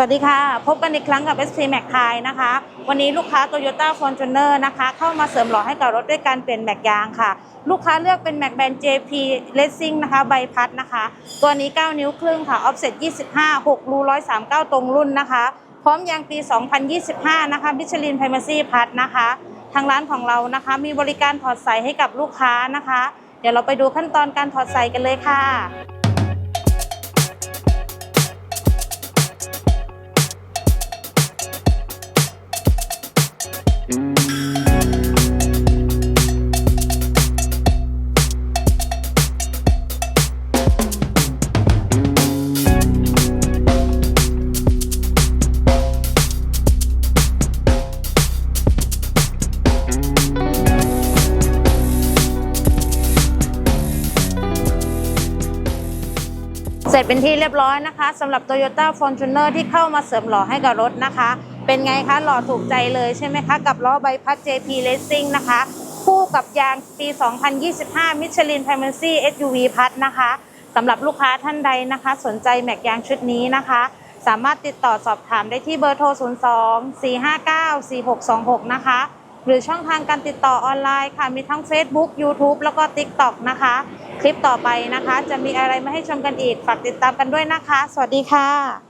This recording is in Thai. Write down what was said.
สวัสดีค่ะ พบกันอีกครั้งกับ SP Mac ไทยนะคะ วันนี้ลูกค้า Toyota Fortuner นะคะ เข้ามาเสริมหล่อให้กับรถด้วยการเปลี่ยนแม็กยางค่ะ ลูกค้าเลือกเป็นแม็กแบน JP Racing นะคะ ใบพัดนะคะ ตัวนี้ 9 นิ้วครึ่งค่ะ Offset 25 6 รู139 ตรงรุ่นนะคะ พร้อมยางปี 2025 นะคะ Michelin Primacy พัดนะคะ ทางร้านของเรานะคะ มีบริการถอดใส่ให้กับลูกค้านะคะ เดี๋ยวเราไปดูขั้นตอนการถอดใส่กันเลยค่ะ เสร็จเป็นที่เรียบร้อยนะคะสำหรับ Toyota Fortuner ที่เข้ามาเสริมหล่อให้กับรถนะคะ เป็นไงคะหล่อถูกใจเลยใช่ไหมคะ กับล้อใบพัด JP Racing นะคะ คู่กับยางปี 2025 Michelin Primacy SUV พัดนะคะสำหรับลูกค้าท่านใดนะคะ สนใจแม็กยางชุดนี้นะคะ สามารถติดต่อสอบถามได้ที่เบอร์โทร 02 459 4626 นะคะ หรือช่องทางการติดต่อออนไลน์ค่ะ มีทั้ง Facebook YouTube แล้วก็ TikTok นะคะ คลิปต่อไปนะคะ จะมีอะไรมาให้ชมกันอีก ฝากติดตามกันด้วยนะคะ สวัสดีค่ะ